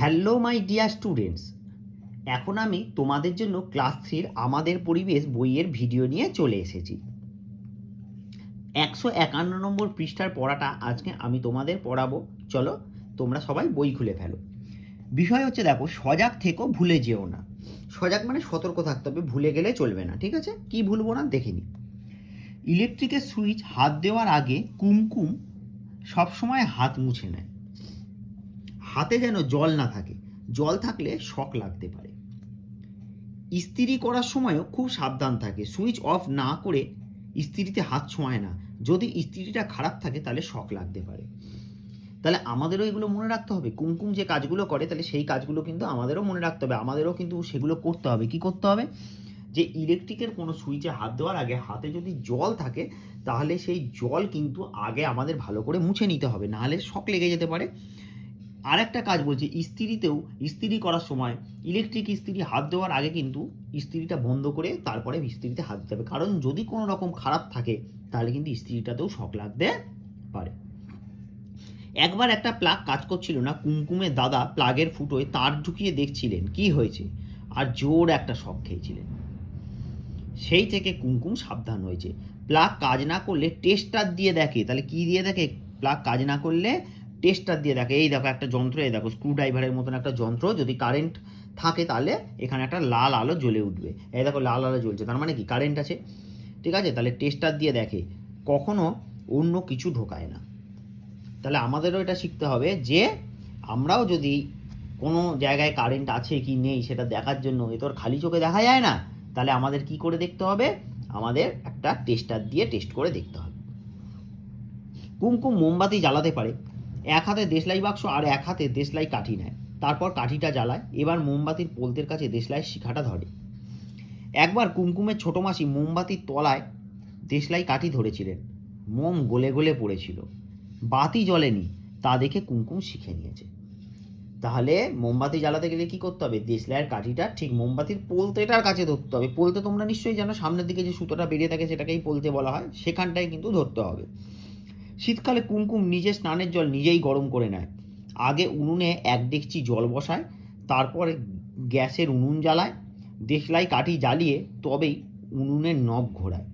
Hello my dear students এখন আমি তোমাদের জন্য ক্লাস থ্রির আমাদের পরিবেশ বইয়ের ভিডিও নিয়ে চলে এসেছি। একশো একান্ন নম্বর পৃষ্ঠার পড়াটা আজকে আমি তোমাদের পড়াবো। চলো, তোমরা সবাই বই খুলে ফেলো। বিষয় হচ্ছে দেখো, সজাগ থেকো, ভুলে যেও না। সজাগ মানে সতর্ক থাকতে হবে, ভুলে গেলে চলবে না, ঠিক আছে? কি ভুলবো না, দেখে নি ইলেকট্রিকের সুইচ হাত দেওয়ার আগে কুমকুম সবসময় হাত মুছে নেয়। হাতে যেন জল না থাকে। জল থাকলে শক লাগতে পারে। ইস্ত্রি করার সময়ও খুব সাবধান থাকে। সুইচ অফ না করে ইস্ত্রিতে হাত ছোঁয়ায় না। যদি ইস্ত্রিটা খারাপ থাকে তাহলে শক লাগতে পারে। তাহলে আমাদেরও এগুলো মনে রাখতে হবে। কুমকুম যে কাজগুলো করে, তাহলে সেই কাজগুলো কিন্তু আমাদেরও মনে রাখতে হবে। আমাদেরও কিন্তু সেগুলো করতে হবে। কি করতে হবে? যে ইলেকট্রিকের কোনো সুইচে হাত দেওয়ার আগে হাতে যদি জল থাকে, তাহলে সেই জল কিন্তু আগে আমাদের ভালো করে মুছে নিতে হবে। নাহলে শক লেগে যেতে পারে। আর একটা কাজ বলছি, ইস্ত্রিতেও ইস্ত্রি করার সময় ইলেকট্রিক ইস্ত্রি হাত দেওয়ার আগে কিন্তু ইস্ত্রিটা বন্ধ করে তারপরে ইস্ত্রিতে হাত দিতে হবে। কারণ যদি কোনো রকম খারাপ থাকে, তাহলে কিন্তু ইস্ত্রিটাতেও শখ লাগতে পারে। একবার একটা প্লাগ কাজ করছিল না কুমকুমের দাদা প্লাগের ফুটোয় তার ঢুকিয়ে দেখছিলেন, কি হয়েছে? আর জোর একটা শখ খেয়েছিলেন। সেই থেকে কুমকুম সাবধান হয়েছে। প্লাগ কাজ না করলে টেস্টার দিয়ে দেখে, তাহলে কি দিয়ে দেখে? প্লাগ কাজ না করলে টেস্টার দিয়ে দেখে, এই দেখো একটা যন্ত্র, এই দেখো স্ক্রু ড্রাইভারের মতন একটা যন্ত্র, যদি কারেন্ট থাকে তাহলে এখানে একটা লাল আলো জ্বলে উঠবে। এই দেখো লাল আলো জ্বলছে, তার মানে কি? কারেন্ট আছে। ঠিক আছে? তাহলে টেস্টার দিয়ে দেখে, কখনো অন্য কিছু ঢোকায় না। তাহলে আমাদেরও এটা শিখতে হবে যে, আমরাও যদি কোনো জায়গায় কারেন্ট আছে কি নেই সেটা দেখার জন্য, এ তো আর খালি চোখে দেখা যায় না, তাহলে আমাদের কি করে দেখতে হবে? আমাদের একটা টেস্টার দিয়ে টেস্ট করে দেখতে হবে। কুমকুম মোমবাতি জ্বালাতে পারে। এক হাতে দেশলাই বাক্স আর এক হাতে দেশলাই কাঠি নেয়। তারপর কাঠিটা জ্বালায়, এবার মোমবাতির পোলতের কাছে দেশলাই শিখাটা ধরে। একবার কুমকুমের ছোট মাসি মোমবাতির তলায় দেশলাই কাঠি ধরেছিলেন। মোম গলে গলে পড়েছিল। বাতি জ্বলেনি, তা দেখে কুমকুম শিখে নিয়েছে। তাহলে মোমবাতি জ্বালাতে গেলে কি করতে হবে? দেশলাইয়ের কাঠিটা ঠিক মোমবাতির পোলতেটার কাছে ধরতে হবে। পোলতে তোমরা নিশ্চয়ই জানো, সামনের দিকে যে সুতোটা বেরিয়ে থাকে সেটাকেই পোলতে বলা হয়। সেখানটায় কিন্তু ধরতে হবে। শীতকালে কুমকুম নিজে স্নানের জল নিজেই গরম করে নেয়। আগে উনুনে এক ডেকচি জল বসায়, তারপরে গ্যাসের উনুন জ্বালায়, দেশলাই কাঠি জ্বালিয়ে তবেই উনুনের নব ঘোরায়।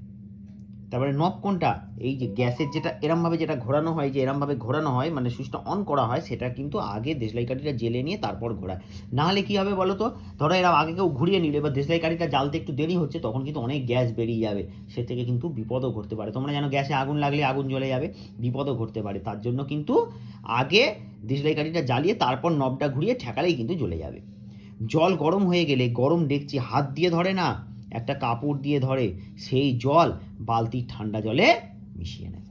তারপরে নব কোনটা? এই যে গ্যাসের যেটা, এরমভাবে যেটা ঘোরানো হয়, যে এরমভাবে ঘোরানো হয় মানে সুইচটা অন করা হয়, সেটা কিন্তু আগে দেশলাই কাঠিটা জেলে নিয়ে তারপর ঘোরায়। না হলে কী হবে বলো তো ধরো এরা আগে কেউ ঘুরিয়ে নিলে বা দেশলাই কাঠিটা জ্বালতে একটু দেরি হচ্ছে, তখন কিন্তু অনেক গ্যাস বেরিয়ে যাবে। সে থেকে কিন্তু বিপদও ঘটতে পারে। তোমরা জানো গ্যাসে আগুন লাগলে আগুন জ্বলে যাবে, বিপদও ঘটতে পারে। তার জন্য কিন্তু আগে দেশলাই কাঠিটা জ্বালিয়ে, তারপর নবটা ঘুরিয়ে ঠেকালেই কিন্তু জ্বলে যাবে। জল গরম হয়ে গেলে, গরম ডেকচি হাত দিয়ে ধরে না। একটা কাপড় দিয়ে ধরে, সেই জল বালতির ঠান্ডা জলে মিশিয়ে নেয়।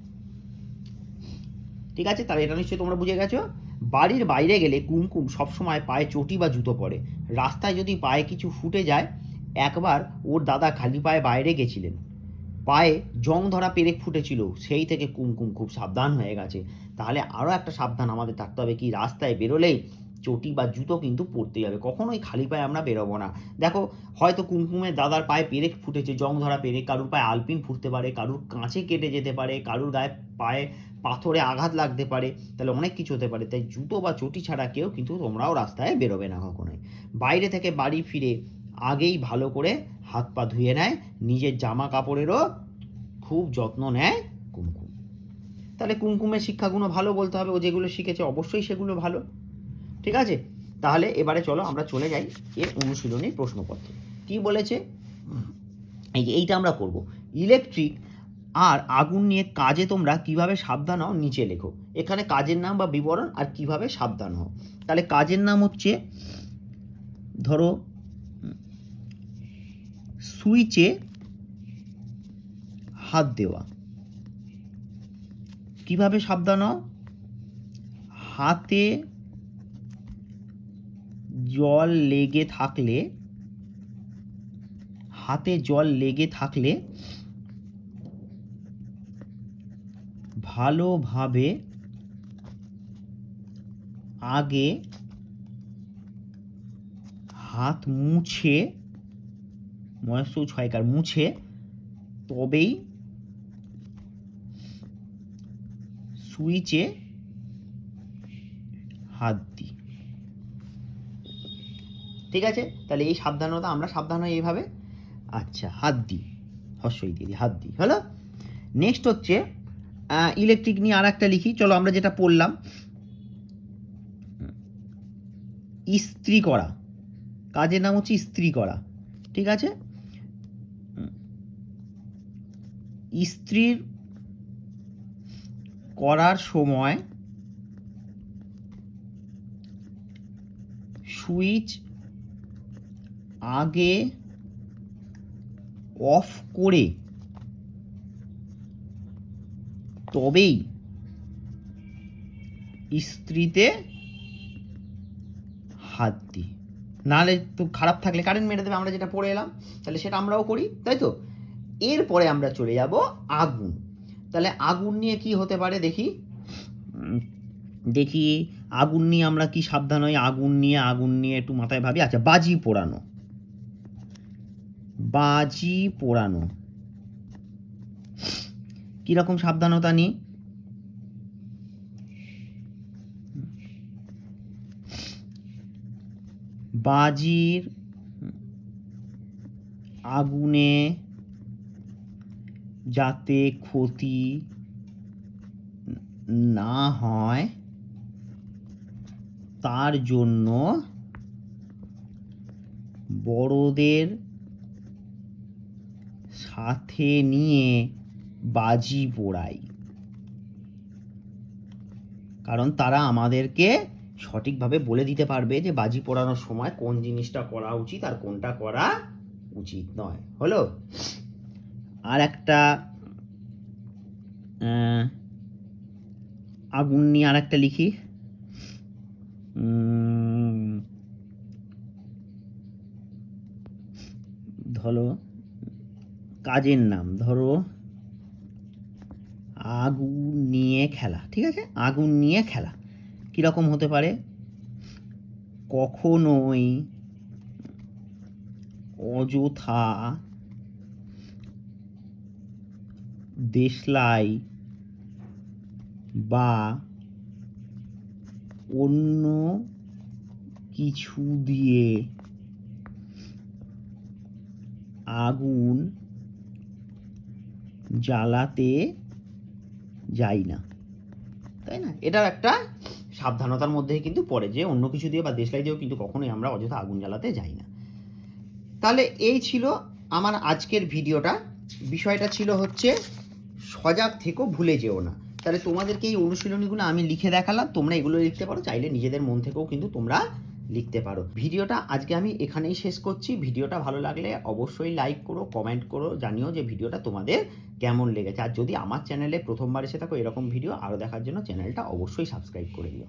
ঠিক আছে? তাহলে এটা নিশ্চয়ই তোমরা বুঝে গেছো? বাড়ির বাইরে গেলে কুমকুম সবসময় পায়ে চটি বা জুতো পরে। রাস্তায় যদি পায়ে কিছু ফুটে যায়, একবার ওর দাদা খালি পায়ে বাইরে গেছিলেন। পায়ে জং ধরা পেরেক ফুটেছিল, সেই থেকে কুমকুম খুব সাবধান হয়ে গেছে। তাহলে আরও একটা সাবধান আমাদের থাকতে হবে কি? রাস্তায় বেরোলেই চটি বা জুতো কিন্তু পরতেই হবে কখনোই খালি পায়ে আমরা বেরোবো না। দেখো, হয়তো কুমকুমের দাদার পায়ে পেরেক ফুটেছে, জং ধরা পেরেক, কারুর পায়ে আলপিন ফুটতে পারে, কারুর কাঁচে কেটে যেতে পারে, কারুর গায়ে পায়ে পাথরে আঘাত লাগতে পারে, তাহলে অনেক কিছু হতে পারে। তাই জুতো বা চটি ছাড়া কেউ কিন্তু তোমরাও রাস্তায় বেরোবে না কখনোই। বাইরে থেকে বাড়ি ফিরে আগেই ভালো করে হাত পা ধুয়ে নেয়, নিজের জামা কাপড়েরও খুব যত্ন নেয় কুমকুম। তাহলে কুমকুমের শিক্ষাগুলো ভালো বলতে হবে, ও যেগুলো শিখেছে অবশ্যই সেগুলো ভালো। ঠিক আছে? তাহলে এবারে চলো আমরা চলে যাই এর অনুশীলনী প্রশ্নপত্রে। কি বলেছে? এই যে এইটা আমরা করব। ইলেকট্রিক আর আগুন নিয়ে কাজে তোমরা কীভাবে সাবধান হও নিচে লেখো। এখানে কাজের নাম বা বিবরণ আর কীভাবে সাবধান হও। তাহলে কাজের নাম হচ্ছে, ধরো, সুইচে হাত দেওয়া। কীভাবে সাবধান হও? হাতে জল লেগে থাকলে, হাতে জল লেগে থাকলে ভালোভাবে আগে হাত মুছে ময়স্য ছয়কার মুছে, তবেই সুইচে হাত ঠিক আছে? তাহলে এই সাবধানতা, আমরা সাবধান হই এইভাবে। আচ্ছা হাত দিই। হর্ষই দিয়ে দিই হাত দিই। হলো? নেক্সট হচ্ছে ইলেকট্রিক নিয়ে আর একটা লিখি। চলো আমরা যেটা পড়লাম। ইস্ত্রি করা। কাজের নাম হচ্ছে ইস্ত্রি করা। ঠিক আছে? ইস্ত্রির করার সময় সুইচ আগে অফ করে তবেই ইস্ত্রিতে হাত দিই। নাহলে তো খারাপ থাকলে কারেন্ট মেরে দেবে, আমরা যেটা পড়ে এলাম, তাহলে সেটা আমরাও করি, তাই তো? এরপরে আমরা চলে যাব আগুন। তাহলে আগুন নিয়ে কি হতে পারে দেখি? দেখি, আগুন নিয়ে আমরা কি সাবধান হই? আগুন নিয়ে আগুন নিয়ে একটু মাথায় ভাবি। আচ্ছা বাজি পোড়ানো। বাজি পোড়ানো। কীরকম সাবধানতা নিই বাজির আগুনে যাতে ক্ষতি না হয় তার জন্য বড়দের সাথে নিয়ে বাজি পোড়াই কারণ তারা আমাদেরকে সঠিকভাবে বলে দিতে পারবে যে বাজি পোড়ানোর সময় কোন জিনিসটা করা উচিত আর কোনটা করা উচিত নয়। হলো? আর একটা আগুন নিয়ে আর একটা লিখি। ধরো কাজের নাম, ধরো আগুন নিয়ে খেলা, ঠিক আছে? আগুন নিয়ে খেলা, কীরকম হতে পারে? কখনোই অযথা দেশলাই বা অন্য কিছু দিয়ে আগুন জ্বালাতে যাই না। তাই না? এটার একটা সাবধানতার মধ্যে কিন্তু পড়ে যে অন্য কিছু দিয়ে বা দেশলাই দিয়েও কিন্তু কখনোই আমরা অযথা আগুন জ্বালাতে যাই না। তাহলে এই ছিল আমার আজকের ভিডিওটা। বিষয়টা ছিল হচ্ছে সজাগ থেকেও ভুলে যেও না। তাহলে তোমাদেরকে এই অনুশীলনীগুলো আমি লিখে দেখালাম। তোমরা এগুলো লিখতে পারো, চাইলে নিজেদের মন থেকেও কিন্তু তোমরা লিখতে পারো। ভিডিওটা আজকে আমি এখানেই শেষ করছি। ভিডিওটা ভালো লাগলে অবশ্যই লাইক করো কমেন্ট করো, জানিও যে ভিডিওটা তোমাদের কেমন লেগেছে। আর যদি আমার চ্যানেলে প্রথমবার এসে থাকো এরকম ভিডিও আরও দেখার জন্য চ্যানেলটা অবশ্যই সাবস্ক্রাইব করে দিও।